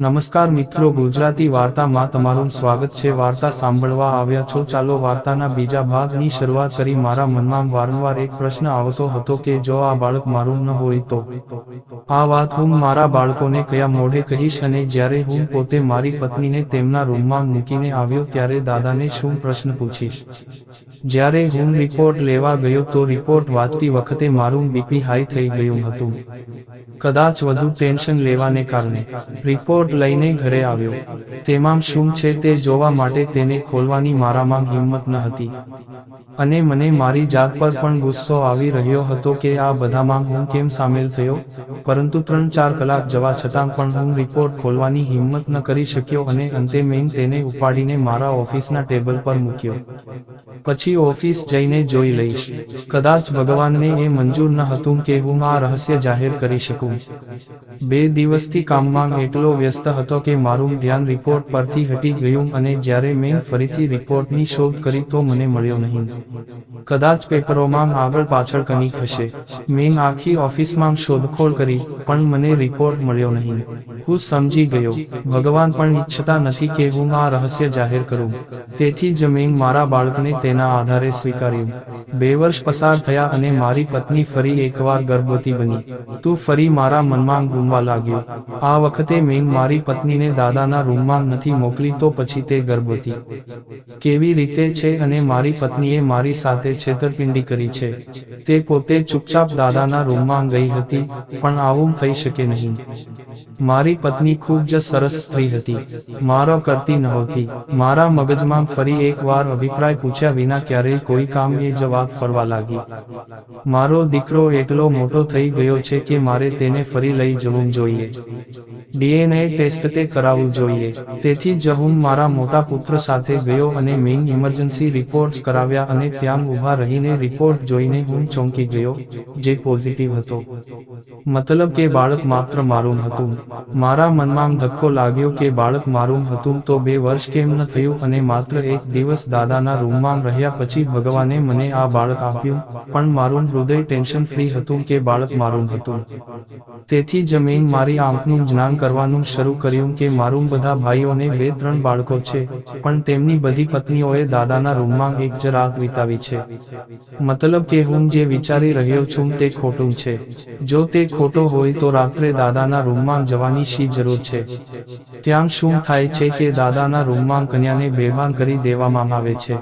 નમસ્કાર મિત્રો, ગુજરાતી વાર્તામાં તમારું સ્વાગત છે. વાર્તા સાંભળવા આવ્યા છો. ચાલો વાર્તાના બીજા ભાગની શરૂઆત કરી. મારા મનમાં વારંવાર એક પ્રશ્ન આવતો હતો કે, જો આ બાળક મારું ન હોય તો? આ વાત હું મારા બાળકોને કયા મોઢે કહીશ અને જ્યારે હું પોતે મારી પત્નીને તેમના રૂમમાં મૂકીને આવ્યો ત્યારે દાદાને શું પ્રશ્ન પૂછીશ? જ્યારે હું રિપોર્ટ લેવા ગયો તો રિપોર્ટ વાંચતી વખતે મારું બીપી હાઈ થઈ ગયું હતું. કદાચ વધુ ટેન્શન લેવાને કારણે. રિપોર્ટ લઈને ઘરે આવ્યો. તેમાં શું છે તે જોવા માટે તેને ખોલવાની મારામાં હિંમત ન હતી. અને મને મારી જાત પર પણ ગુસ્સો આવી રહ્યો હતો કે આ બધામાં હું કેમ સામેલ થયો? પરંતુ ત્રણ ચાર કલાક જવા છતાં પણ હું રિપોર્ટ ખોલવાની હિંમત ન કરી શક્યો અને અંતે મેં તેને ઉપાડીને મારા ઓફિસના ટેબલ પર મૂક્યો. પછી ઓફિસ જઈને જોઈ લઈશ. કદાચ ભગવાનને એ મંજૂર ન હતું કે હું આ રહસ્ય જાહેર કરી શકું. બે દિવસથી કામમાં એટલો વ્યસ્ત હતો કે મારું ધ્યાન રિપોર્ટ પરથી હટી ગયું અને જ્યારે મેં ફરીથી રિપોર્ટની શોધ કરી તો મને મળ્યો નહીં. કદાચ પેપરોમાં આગળ પાછળ કંઈક હશે. મેં આખી ઓફિસમાં શોધખોળ કરી, પણ મને રિપોર્ટ મળ્યો નહીં. હું સમજી ગયો. ભગવાન પણ ઈચ્છતા નથી કે હું આ રહસ્ય જાહેર કરું. તેથી જ મેં મારા બાળકને તેના આધારે સ્વીકાર્યું. બે વર્ષ પસાર થયા અને મારી પત્ની ફરી એકવાર ગર્ભવતી બની. તું ફરી મારા મનમાં ગુમવા લાગ્યો. આ વખતે મેં મારી પત્નીને દાદાના રૂમમાં નથી મોકલી તો પછી તે ગર્ભવતી. કેવી રીતે છે અને મારી પત્નીએ મારી સાથે છેતરપિંડી કરી છે? તે પોતે ચૂપચાપ દાદાના રૂમમાં ગઈ હતી, પણ આવું થઈ શકે નહીં. મારી પત્ની ખૂબ જ સરસ સ્ત્રી હતી. મારો કરતી નહોતી. મારા મગજમાં ફરી એકવાર અભિપ્રાય પૂછ્યા વિના ક્યારેય કોઈ કામ એ જવાબ ફરવા લાગી. મારો દીકરો એટલો મોટો થઈ ગયો છે કે મારે તેને ફરી લઈ જવું જોઈએ? ડીએનએ ટેસ્ટ તે કરાવવું જોઈએ. તેથી જ હું મારા મોટા પુત્ર સાથે ગયો અને મેઇન ઇમરજન્સી રિપોર્ટ્સ કરાવ્યા અને ત્યાં ઊભા રહીને રિપોર્ટ જોઈને હું ચોંકી ગયો, જે પોઝિટિવ હતો. મતલબ કે બાળક માત્ર મારું હતું. મારા મનમાં ધક્કો લાગ્યો કે બાળક મારું હતું તો બે વર્ષ કેમ ન થયું અને માત્ર એક દિવસ દાદાના રૂમમાં રહ્યા પછી ભગવાને મને આ બાળક આપ્યું, પણ મારું હૃદય ટેન્શન ફ્રી હતું કે બાળક મારું હતું. તેથી જ મેં મારી આંખનું જ્ઞાન કરવાનું શરૂ કર્યું કે મારું બધા ભાઈઓને બે, ત્રણ બાળકો છે, પણ તેમની બધી પત્નીઓએ દાદાના રૂમમાં એક જ રાત વિતાવી છે. મતલબ કે હું જે વિચારી રહ્યો છું તે ખોટું છે. જો તે ખોટો હોય તો રાત્રે દાદાના રૂમમાં જવાની શી જરૂર છે? ત્યાં શું થાય છે કે દાદાના રૂમમાં કન્યાને બેભાન કરી દેવામાં આવે છે?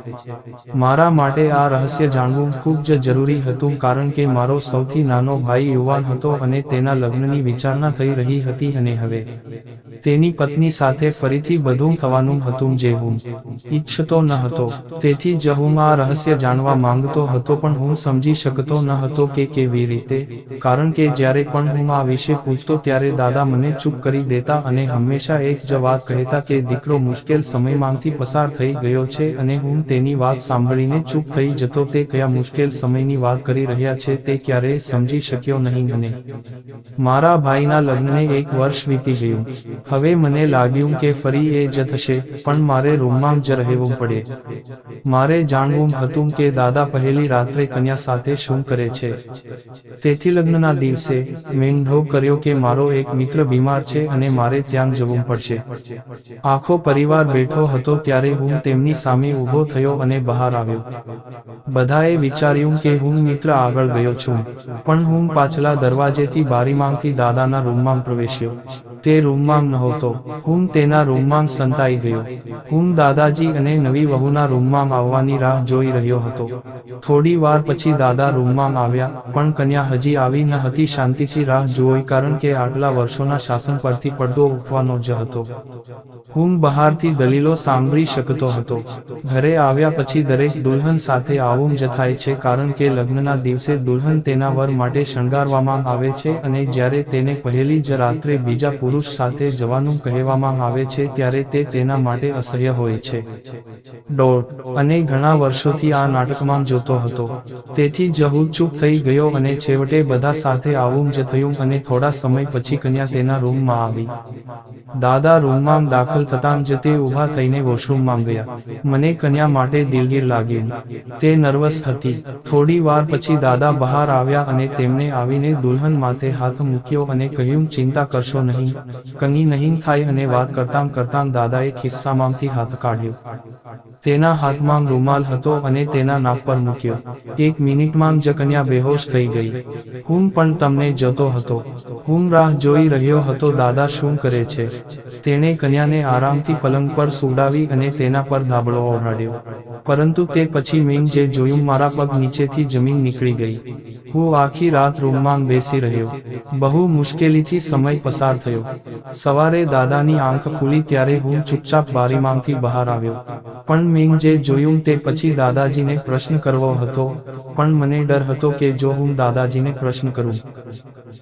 મારા માટે આ રહસ્ય જાણવું ખૂબ જ જરૂરી હતું કારણ કે મારો સૌથી નાનો ભાઈ યુવાન હતો અને તેના લગ્નની વિચારણા થઈ રહી હતી અને હવે તેની પત્ની સાથે ફરીથી બધું થવાનું હતું જે હું ઈચ્છતો ન હતો. તેથી જ હું આ રહસ્ય જાણવા માંગતો હતો પણ હું સમજી શકતો ન હતો કે કેવી રીતે. કારણ કે જ્યારે પણ હું આ વિશે પૂછતો ત્યારે દાદા મને ચૂપ કરી દેતા અને હંમેશા એક જ વાત કહેતા કે દીકરો મુશ્કેલ સમયમાંથી પસાર થઈ ગયો છે અને હું તેની વાત સાંભળીને ચૂપ થઈ જતો તે કયા મુશ્કેલ સમયની વાત કરી રહ્યા છે તે ક્યારેય સમજી શક્યો નહીં અને મારા ભાઈના લગ્નને એક વર્ષ વીતી ગયું. હવે મને લાગ્યું કે ફરી એ જ થશે, પણ મારે રૂમમાં જ રહેવું પડે. મારે જાણવું હતું કે દાદા પહેલી રાત્રે કન્યા સાથે શું કરે છે. તેથી લગ્નના દિવસે, મેંઢો કર્યો કે મારો એક મિત્ર બીમાર છે અને મારે ત્યાં જવું પડશે. આખો પરિવાર બેઠો હતો ત્યારે હું તેમની સામે ઊભો થયો અને બહાર આવ્યો. બધાએ વિચાર્યું કે હું મિત્ર આગળ ગયો છું, પણ હું પાછલા દરવાજેથી બારીમાંથી દાદાના રૂમમાં પ્રવેશ્યો. તે રૂમમાં નહોતો હું તેના રૂમમાં સંતાઈ ગયો. હું દાદાજી અને નવી વહુના રૂમમાં આવવાની રાહ જોઈ રહ્યો હતો. થોડી વાર પછી દાદા રૂમમાં આવ્યા, પણ કન્યા હજી આવી ન હતી. શાંતિથી રાહ જોઈ, કારણ કે આટલા વર્ષોના શાસન પરથી પડદો ઉઠવાનો જ હતો. હું બહારથી દલીલો સાંભળી શકતો હતો. ઘરે આવ્યા પછી દરેક દુલ્હન સાથે આવું જ થાય છે, કારણ કે લગ્નના દિવસે દુલ્હન તેના વર માટે શણગારવામાં આવે છે અને જ્યારે તેને પહેલી જ રાત્રે બીજા પુરુષ સાથે જવાનું કહેવામાં આવે છે ત્યારે તે તેના માટે અસહ્ય હોય છે. ડોટ અને ઘણા વર્ષોથી આ નાટકમાં જોતો હતો. તેથી જ ચૂપ થઈ ગયો અને છેવટે બધા સાથે આવું જ થયું અને થોડા સમય પછી કન્યા તેના રૂમમાં આવી. દાદા રૂમમાં દાખલ થતાં જ તે ઊભા થઈને વોશરૂમમાં ગયા. મને કન્યા માટે દિલગીર લાગ્યું તે નર્વસ હતી. થોડી વાર પછી દાદા બહાર આવ્યા અને તેમને આવીને દુલ્હન માથે હાથ મૂક્યો અને કહ્યું, ચિંતા કરશો નહીં. કંઈ નહીં થાય અને વાત કરતાં કરતાં દાદાએ ખિસ્સામાંથી હાથ કાઢ્યો. તેના હાથમાં રૂમાલ હતો અને તેના નાક પર મૂક્યો. એક મિનિટમાં જ કન્યા બેહોશ થઈ ગઈ. હું પણ તમને જતો હતો. હું રાહ જોઈ રહ્યો હતો, દાદા, શું કરે છે? તેણે કન્યાને આરામથી પલંગ પર સુડાવી અને તેના પર ધાબળો ઓઢાડ્યો. પરંતુ તે પછી મેં જે જોયું, મારા પગ નીચેથી જમીન નીકળી ગઈ. હું આખી રાત રૂમમાં બેસી રહ્યો. બહુ મુશ્કેલીથી સમય પસાર થયો. સવારે દાદાની આંખ ખુલી ત્યારે હું ચૂપચાપ બારીમાંથી બહાર આવ્યો. પણ મેં જે જોયું તે પછી દાદાજીને પ્રશ્ન કરવો હતો, પણ મને ડર હતો કે જો હું દાદાજીને પ્રશ્ન કરું,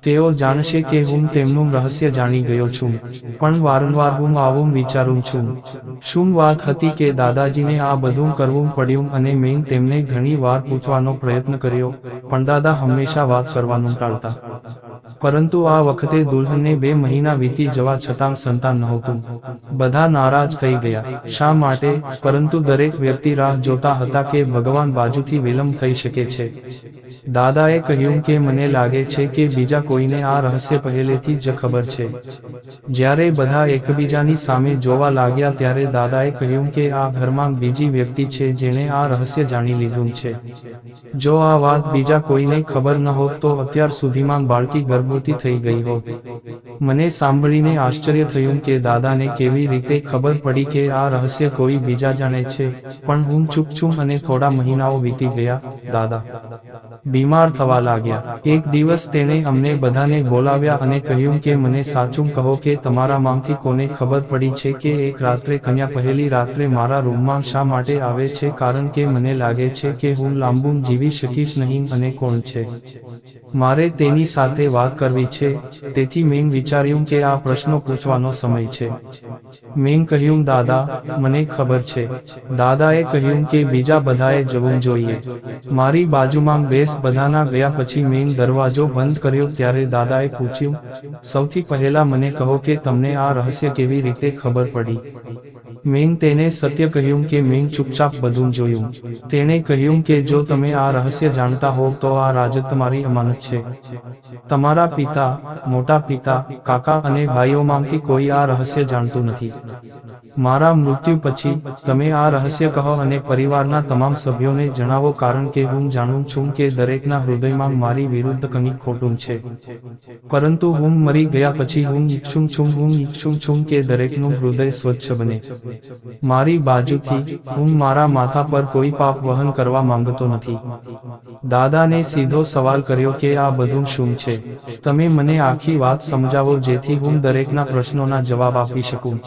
તેઓ જાણશે કે હું તેમનું રહસ્ય જાણી ગયો છું. પણ વારંવાર હું આવું વિચારું છું. શું વાત હતી કે દાદાજીને આ બધું કરવું પડ્યું અને મેં તેમને ઘણી વાર પૂછવાનો પ્રયત્ન કર્યો, પણ દાદા હંમેશા વાત કરવાનું ટાળતા. પરંતુ આ વખતે દુલ્હનને બે મહિના વીતી જવા છતાં સંતાન નહોતું. બધા નારાજ થઈ ગયા. શા માટે? પરંતુ દરેક વ્યક્તિ રાહ જોતા હતા કે ભગવાન બાજુથી વિલંબ થઈ શકે છે. દાદાએ કહ્યું કે મને લાગે છે કે બીજા કોઈને આ રહસ્ય પહેલેથી જ ખબર છે. જ્યારે બધા એકબીજાની સામે જોવા લાગ્યા ત્યારે દાદાએ કહ્યું કે આ ઘરમાં બીજી વ્યક્તિ છે જેણે આ રહસ્ય જાણી લીધું છે. જો આ વાત બીજા કોઈને ખબર ન હોત તો અત્યાર સુધીમાં બાળકી ગર્ભવતી થઈ ગઈ હોત મને સાંભળીને આશ્ચર્ય થયું કે દાદાને કેવી રીતે ખબર પડી કે આ રહસ્ય કોઈ બીજા જાણે છે. પણ હું ચૂપ છું અને થોડા મહિનાઓ વીતી ગયા, દાદા. બીમાર થવા લાગ્યા. એક દિવસ તેણે અમને બધાને બોલાવ્યા અને કહ્યું કે મને સાચું કહો કે તમારામાંથી કોને ખબર પડી છે કે એક રાત્રે કન્યા પહેલી રાત્રે મારા રૂમમાં શા માટે આવે છે કારણ કે મને લાગે છે કે હું લાંબુ જીવી શકીશ નહીં અને કોણ છે? મારે તેની સાથે વાત કરવી છે. તેથી મેં વિચાર્યું કે આ પ્રશ્નો પૂછવાનો સમય છે. મેં કહ્યું, દાદા, મને ખબર છે. દાદાએ કહ્યું કે બીજા બધાએ જવું જોઈએ. મારી બાજુમાં બેસ બધાના ગયા પછી મેં દરવાજો બંધ કર્યો ત્યારે દાદાએ પૂછ્યું, સૌથી પહેલા મને કહો કે તમને આ રહસ્ય કેવી રીતે ખબર પડી? મેં તેને સત્ય કહ્યું કે મેં ચૂપચાપ બધું જોયું. તેણે કહ્યું કે જો તમે આ રહસ્ય જાણતા હોવ તો આ રાજત તમારી અમાનત છે. તમારા પિતા, મોટા પિતા, કાકા અને ભાઈઓમાંથી કોઈ આ રહસ્ય જાણતું નથી. મારા મૃત્યુ પછી તમે આ રહસ્ય કહો અને પરિવારના તમામ સભ્યોને જણાવો કારણ કે હું જાણું છું કે દરેકના હૃદયમાં મારી વિરુદ્ધ કંઈક ખોટું છે. પરંતુ હું મરી ગયા પછી હું ઈચ્છું છું, હું ઈચ્છું છું કે દરેકનું હૃદય સ્વચ્છ બને. મારી બાજુથી હું મારા માથા પર કોઈ પાપ વહન કરવા માંગતો નથી. દાદાને સીધો સવાલ કર્યો કે આ બધું શું છે? તમે મને આખી વાત સમજાવો જેથી હું દરેકના પ્રશ્નોના જવાબ આપી શકું.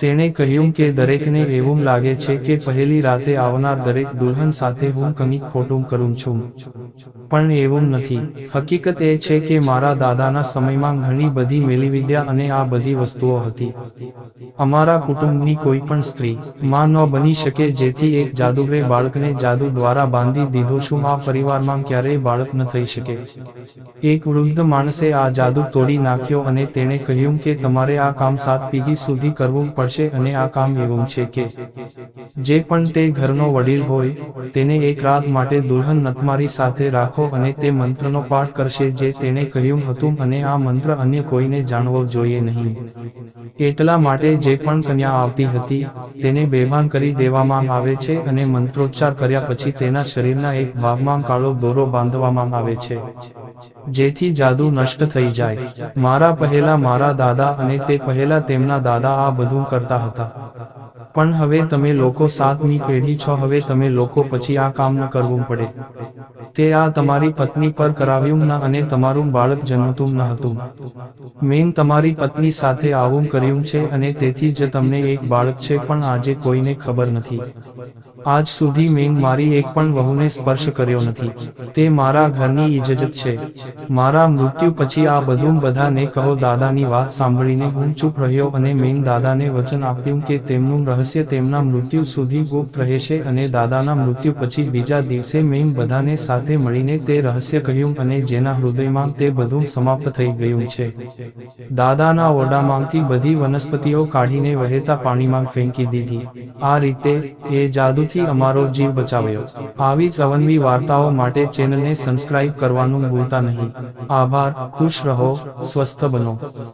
તેણે કહ્યું કે દરેકને એવું લાગે છે કે પહેલી રાતે આવનાર દરેક દુલ્હન સાથે હું કંઈક ખોટું કરું છું. પણ એવું નથી. હકીકત એ છે કે મારા દાદાના સમયમાં ઘણી બધી મેલીવિદ્યા અને આ બધી વસ્તુઓ હતી. અમારા કુટુંબની કોઈ પણ સ્ત્રી માં ન બની શકે જેથી એક જાદુગરે બાળકને જાદુ દ્વારા બાંધી દીધો શું આ પરિવારમાં ક્યારેય બાળક ન થઈ શકે? એક વૃદ્ધ માણસે આ જાદુ તોડી નાખ્યો અને તેણે કહ્યું કે તમારે આ કામ સાત પીઢી સુધી કરવું પડશે અને આ કામ એવું છે કે જે પણ તે ઘરનો વડીલ હોય, તેને એક રાત માટે દુલ્હન નતમારી સાથે રાખો અને તે મંત્રનો પાઠ કરશે જે તેણે કહ્યું હતું અને આ મંત્ર અન્ય કોઈને જાણવો જોઈએ નહીં. એટલા માટે જે પણ કન્યા આવતી હતી, તેને બેભાન કરી દેવામાં આવે છે અને મંત્રોચ્ચાર કર્યા પછી તેના શરીરના એક ભાગમાં કાળો દોરો બાંધવામાં આવે છે. જેથી જાદુ નષ્ટ થઈ જાય. મારા પહેલા મારા દાદા અને તે પહેલા તેમના દાદા આ બધું કરતા હતા. પણ હવે તમે લોકો સાતમી પેઢી છો, હવે તમે લોકો પછી આ કામ ન કરવું પડે. તે આ તમારી પત્ની પર કરાવ્યું ન અને તમારું બાળક જન્મતું ન હતું. મેં તમારી પત્ની સાથે આવું કર્યું છે અને તેથી જ તમને એક બાળક છે પણ આજે કોઈને ખબર નથી. આજ સુધી મેં મારી એક પણ વહુને સ્પર્શ કર્યો નથી. તે મારા ઘરની ઇજ્જત છે. મારા મૃત્યુ પછી આ બધું બધાને કહો, દાદાની વાત સાંભળીને હું ચૂપ રહ્યો અને મેં દાદાને વચન આપ્યું કે તેમનું રહસ્ય તેમના મૃત્યુ સુધી ગુપ્ત રહેશે અને દાદાના મૃત્યુ પછી બીજા દિવસે મેં બધાને સાથે મળીને તે રહસ્ય કહ્યું અને જેના હૃદયમાં તે બધું સમાપ્ત થઈ ગયું છે. દાદાના ઓરડામાંથી બધી વનસ્પતિઓ કાઢીને વહેતા પાણીમાં ફેંકી દીધી. આ રીતે એ જાદુથી અમારો જીવ બચાવ્યો. આવી જ અવનવી વાર્તાઓ માટે ચેનલને સબસ્ક્રાઇબ કરવાનું ભૂલતા નહીં. આભાર, ખુશ રહો, સ્વસ્થ બનો.